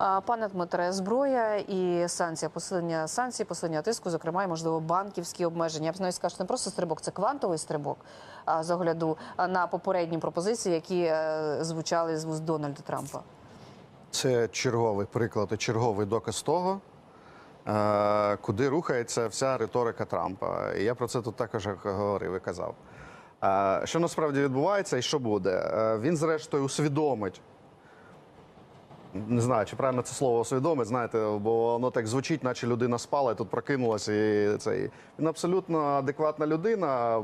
Пане Дмитре, зброя і санкція, посилення санкцій, посилення тиску, зокрема, і можливо банківські обмеження. Я б навіть скажу, не просто стрибок, це квантовий стрибок з огляду на попередні пропозиції, які е, звучали з вуст Дональда Трампа. Це черговий приклад і черговий доказ того, е, куди рухається вся риторика Трампа. І я про це тут також говорив і казав. Е, Що насправді відбувається і що буде? Він, зрештою, усвідомить. Не знаю, чи правильно це слово усвідомить, знаєте, бо воно так звучить, наче людина спала і тут прокинулася. І цей він абсолютно адекватна людина,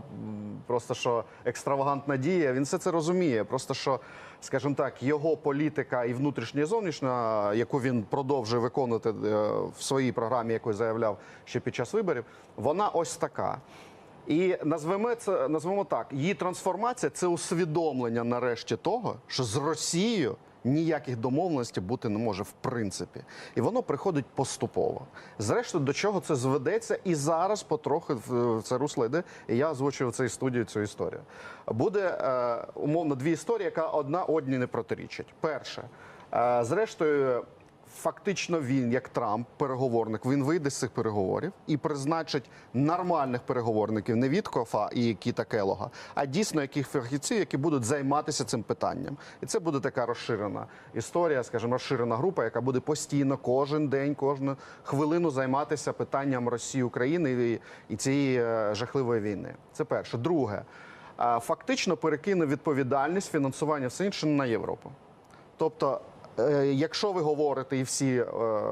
просто що екстравагантна дія. Він все це розуміє. Просто що, скажімо так, його політика і внутрішня і зовнішня, яку він продовжує виконувати е, в своїй програмі, яку заявляв ще під час виборів, вона ось така. І назвемо це назвемо так: її трансформація це усвідомлення нарешті того, що з Росією ніяких домовленостей бути не може в принципі, і воно приходить поступово. Зрештою, до чого це зведеться, і зараз потрохи в це русло йде. І я озвучив цей цій студії цю історію. Буде е, умовно дві історії, яка одна одній не протирічить. Перше, е, зрештою. Фактично він, як Трамп, переговорник, він вийде з цих переговорів і призначить нормальних переговорників не від Кофа і Кіта Келога, а дійсно яких фахівців, які будуть займатися цим питанням. І це буде така розширена історія, скажімо, розширена група, яка буде постійно кожен день, кожну хвилину займатися питанням Росії України і, цієї е, жахливої війни. Це перше. Друге, фактично перекине відповідальність фінансування все інше на Європу. Тобто, якщо ви говорите і всі е,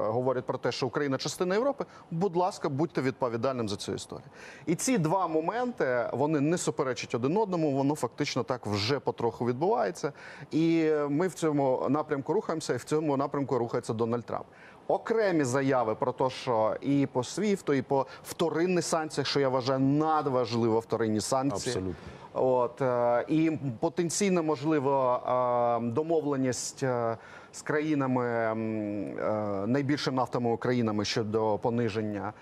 говорять про те, що Україна частина Європи, будь ласка, будьте відповідальним за цю історію. І ці два моменти вони не суперечать один одному. Воно фактично так вже потроху відбувається. І ми в цьому напрямку рухаємося, і в цьому напрямку рухається Дональд Трамп. Окремі заяви про те, що і по СВІФТу, і по вторинних санкціях, що я вважаю надважливо вторинні санкції. Абсолютно. От е, і потенційно можливо е, домовленість е, з країнами найбільше нафтовими країнами щодо пониження.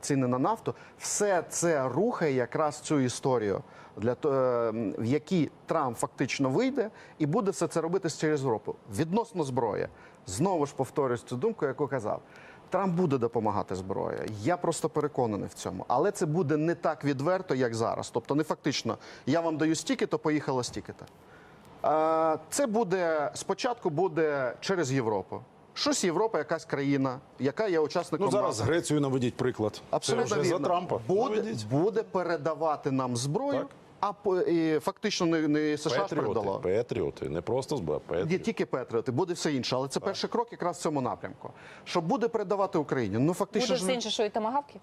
Ціни на нафту, все це рухає якраз цю історію, для то- е, в якій Трамп фактично вийде і буде все це робити через Європу. Відносно зброї, знову ж повторюсь цю думку, яку казав. Трамп буде допомагати зброєю. Я просто переконаний в цьому. Але це буде не так відверто, як зараз. Тобто, не фактично, я вам даю стільки, то поїхало стільки-то. Е, Це буде спочатку буде через Європу. Щось Європа, якась країна, яка є учасником Ну зараз НАТО. Грецію наведіть приклад. Абсолютно Це вже вірно. за Трампа. буде, Наведіть. буде передавати нам зброю, Так. А по- і фактично не, не США ж передало. Петріоти, петріоти, не просто зброя, Є петріоти. тільки Петріоти, буде все інше, але це перший крок якраз в цьому напрямку. Що буде передавати Україні? Ну фактично Буде ж все інше, що і тамагавки?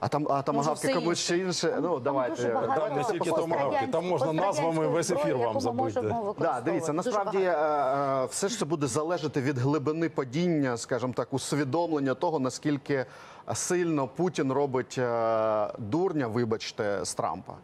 а там а тамагавки все комусь ще інше. Ну давайте Там не тільки томагавки, там можна назвами весь ефір вам забити. Да, дивіться, насправді е, е, все ж це буде залежати від глибини падіння, скажімо так, усвідомлення того, наскільки сильно Путін робить е, дурня, вибачте, з Трампа.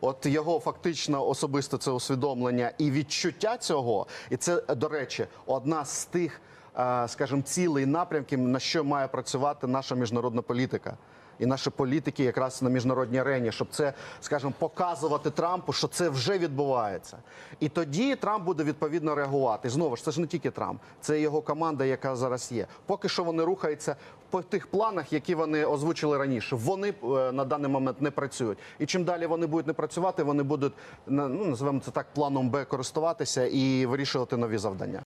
От його фактично особисто це усвідомлення і відчуття цього, і це, до речі, одна з тих, е, скажімо, цілей напрямків, на що має працювати наша міжнародна політика. І наші політики якраз на міжнародній арені, щоб це, скажімо, показувати Трампу, що це вже відбувається. І тоді Трамп буде відповідно реагувати. Знову ж це ж не тільки Трамп, це його команда, яка зараз є. Поки що вони рухаються по тих планах, які вони озвучили раніше. Вони е, на даний момент не працюють. І чим далі вони будуть не працювати, вони будуть ну називаємо це так планом Б користуватися і вирішувати нові завдання.